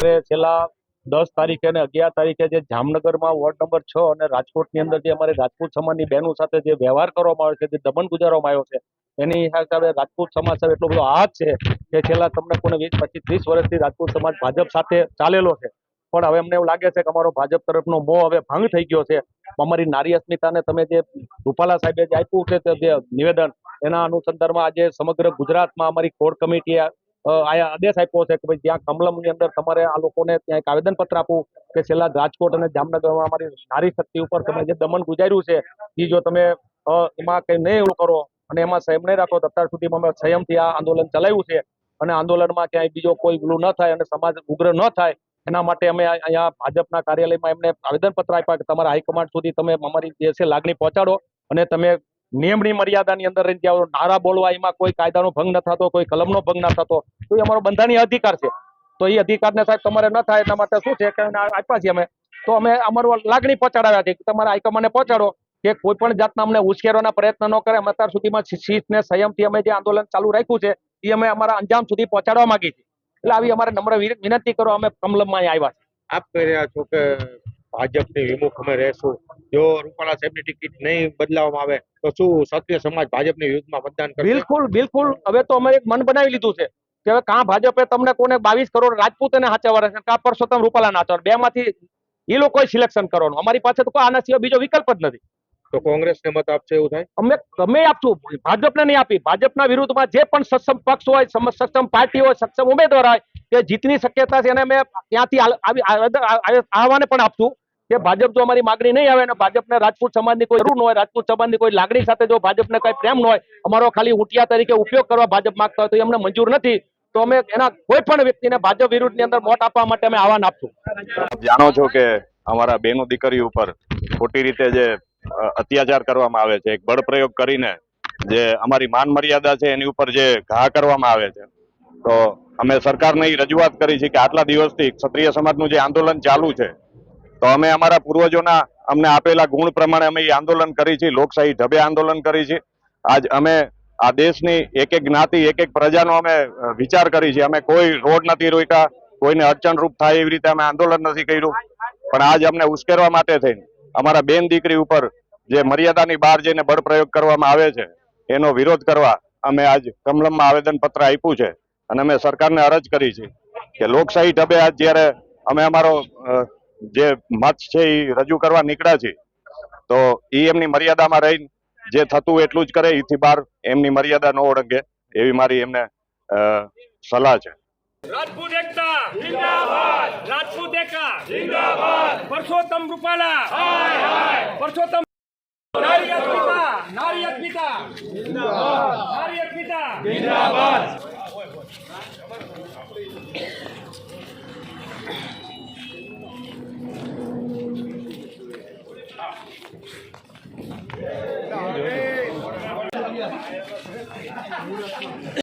છેલ્લા દસ તારીખે અને અગિયાર તારીખે જે જામનગરમાં વોર્ડ નંબર છ અને રાજકોટની અંદર જે અમારે રાજપૂત સમાજની બહેનો સાથે જે વ્યવહાર કરવામાં આવ્યો છે જે દમન ગુજારવામાં આવ્યો છે એની હિસાબે રાજપૂત સમાજ સાહેબ એટલો બધો હાથ છે કે છેલ્લા તમને કોને વીસ પચીસ ત્રીસ વર્ષથી રાજપૂત સમાજ ભાજપ સાથે ચાલેલો છે. પણ હવે અમને એવું લાગે છે કે અમારો ભાજપ તરફનો મોહ હવે ભંગ થઈ ગયો છે. અમારી નારી અસ્મિતાને તમે જે રૂપાલા સાહેબે જે આપ્યું છે તે જે નિવેદન એના અનુસંધાનમાં આજે સમગ્ર ગુજરાતમાં અમારી કોર કમિટીએ અ, આયા આદેશ આપ્યો છે કે ભાઈ ત્યાં કમલમની અંદર તમારે આ લોકોને ત્યાં એક આવેદનપત્ર આપવું કે છેલ્લા રાજકોટ અને જામનગરમાં અમારી નારી શક્તિ ઉપર તમે જે દમન ગુજાર્યું છે એ જો તમે એમાં કંઈ નહીં એવું કરો અને એમાં સંયમ નહીં રાખો તો અત્યાર સુધીમાં અમે સંયમથી આ આંદોલન ચલાવ્યું છે અને આંદોલનમાં ક્યાંય બીજો કોઈ ગુલું ન થાય અને સમાજ ઉગ્ર ન થાય, એના માટે અમે અહીંયા ભાજપના કાર્યાલયમાં એમને આવેદનપત્ર આપ્યા કે તમારા હાઈકમાન્ડ સુધી તમે અમારી જે છે લાગણી પહોંચાડો અને તમે નિયમની મર્યાદાની અંદર રહીને ત્યાં નારા બોલવા, એમાં કોઈ કાયદાનો ભંગ ન થતો, કોઈ કલમનો ભંગ ન થતો, તો એ અમારો બંધારણીય અધિકાર છે. તો એ અધિકારને સાહેબ તમારે ન થાય એના માટે શું છે કે આપ્યા છીએ અમે. તો અમે અમારું લાગણી પહોંચાડાવ્યા છે. કે તમારા હાઈકમાન્ડને પહોંચાડો કે કોઈ પણ જાતના અમને ઉશ્કેરવાના પ્રયત્ન ન કરે. અમે અત્યાર સુધીમાં શીતને સંયમથી અમે જે આંદોલન ચાલુ રાખ્યું છે, એ અમે અમારા અંજામ સુધી પહોંચાડવા માંગીએ છીએ. એટલે આવી અમારે નમ્ર વિન- વિનંતી કરો, અમે કમલમમાં આવ્યા છીએ. આપ કહી રહ્યા છો કે ભાજપની વિમુખ અમે રહેશું. જો રૂપાલા સાહેબની ટિકિટ નહીં બદલાવવામાં આવે તો શું ક્ષત્રિય સમાજ ભાજપની વિરુદ્ધમાં મતદાન કરે બિલકુલ બિલકુલ. હવે તો અમે એક મન બનાવી લીધું છે કે હવે કાં ભાજપે તમને કોને બાવીસ કરોડ રાજપૂતને હાચવવા રહેશે કાં પરસોત્તમ રૂપાલા નાચવા બે માંથી એ લોકોએ સિલેક્શન કરવાનું. અમારી પાસે તો આના સિવાય બીજો વિકલ્પ જ નથી. તો કોંગ્રેસને મત આપશે એવું થાય? અમે તમે આપશું. ભાજપને નહીં આપી. ભાજપના વિરુદ્ધમાં જે પણ સક્ષમ પક્ષ હોય સક્ષમ પાર્ટી હોય સક્ષમ ઉમેદવાર હોય તે જીતની શક્યતા છે એને અમે ત્યાંથી આલ- આવી આવેદન- આ- આ- આહવાને પણ આપશું. કે ભાજપ જો અમારી માગણી નહીં આવે અને ભાજપને રાજપૂત સમાજની કોઈ જરૂર ન હોય, રાજપૂત સમાજની કોઈ લાગણી સાથે જો ભાજપને કઈ પ્રેમ ન હોય, અમારો ખાલી ઉટિયા તરીકે ઉપયોગ કરવા ભાજપ માંગતા હોય તો એમને મંજૂર નથી. તો અમે એના કોઈ પણ વ્યક્તિને ભાજપ વિરુદ્ધની અંદર વોટ આપવા માટે અમે આહવાન આપશું. જાણો છો કે અમારા બેનો દીકરી ઉપર ખોટી રીતે જે અત્યાચાર કરવામાં આવે છે, એક બળ પ્રયોગ કરીને જે અમારી માન મર્યાદા છે એની ઉપર જે ઘા કરવામાં આવે છે. તો અમે સરકારને રજૂઆત કરી છે કે આટલા દિવસથી ક્ષત્રિય સમાજનું જે આંદોલન ચાલુ છે તો અમે અમારા પૂર્વજોના અમને આપેલા ગુણ પ્રમાણે અમે એ આંદોલન કરી છે, લોકશાહી ઢબે આંદોલન કરી છે. આજ અમે આ દેશની એક એક જ્ઞાતિ એક એક પ્રજાનો અમે વિચાર કરી છે. અમે કોઈ રોડ નથી રોક્યા, કોઈને અડચણરૂપ થાય એવી રીતે અમે આંદોલન નથી કર્યું. પણ આજ અમને ઉશ્કેરવા માટે થઈને અમારા બેન દીકરી ઉપર જે મર્યાદાની બહાર જઈને બળ પ્રયોગ કરવામાં આવે છે, એનો વિરોધ કરવા અમે આજ કમલમમાં આવેદન પત્ર આપ્યું છે. અને અમે સરકારને અરજ કરી છે કે લોકશાહી ઢબે આજ જ્યારે અમે અમારો જે મત છે એ રજૂ કરવા નીકળ્યા છે તો એ એમની મર્યાદામાં રહીને જે થતું એટલું જ કરે એથી બહાર એમની મર્યાદા ન ઓળંગે એવી મારી એમને અ, સલાહ છે. રાજપૂત એકતા જિંદાબાદ. રાજપૂત એકતા જિંદાબાદ. પરસોત્તમ રૂપાલા. હાય હાય. પરસોત્તમ નારી અસ્મિતા નારી અસ્મિતા. જિંદાબાદ. નારી અસ્મિતા. જિંદાબાદ. 哎呀我不是腿